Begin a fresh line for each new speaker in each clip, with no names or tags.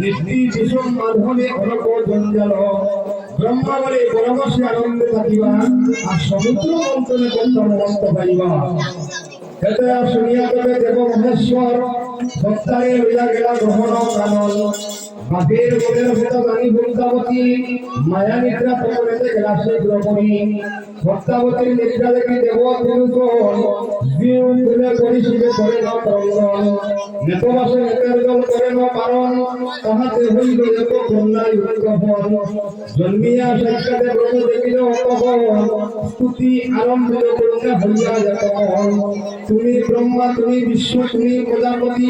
নিষ্টি বিষম মাধবে অনক জঞ্জাল ব্রহ্মা বলে পরমশে আনন্দে থাকিবা, আর সমুদ্র মন্থনে কর্তন মন্ত পাইবা। এতে শুনিয়া তবে দেব মহেশ্বর সত্তারে লইয়া গেলা গ্রহণ কানন। বাপের মনের ভেত জানি বৃন্দাবতী মায়া নিদ্রা তপনেতে গেলা সে গ্রহণী ভক্তাবতীর নিদ্রা দেখি দেব তিরুজন জিউ তুলে করি শিবে করে না তরঙ্গন নেতবাসে নেতের জল করে না পারণ, তাহাতে হইল এক কন্যায় উৎগ্রহণ জন্মিয়া সাক্ষাতে ব্রহ্ম দেখিল অতহন স্তুতি আরম্ভ কন্যা হইয়া যতন তুমি ব্রহ্মা, তুমি বিশ্ব তুমি প্রজাপতি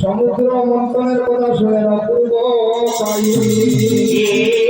সমুদ্র মন্থনের কথা শুনে অপূর্ব কাহিনী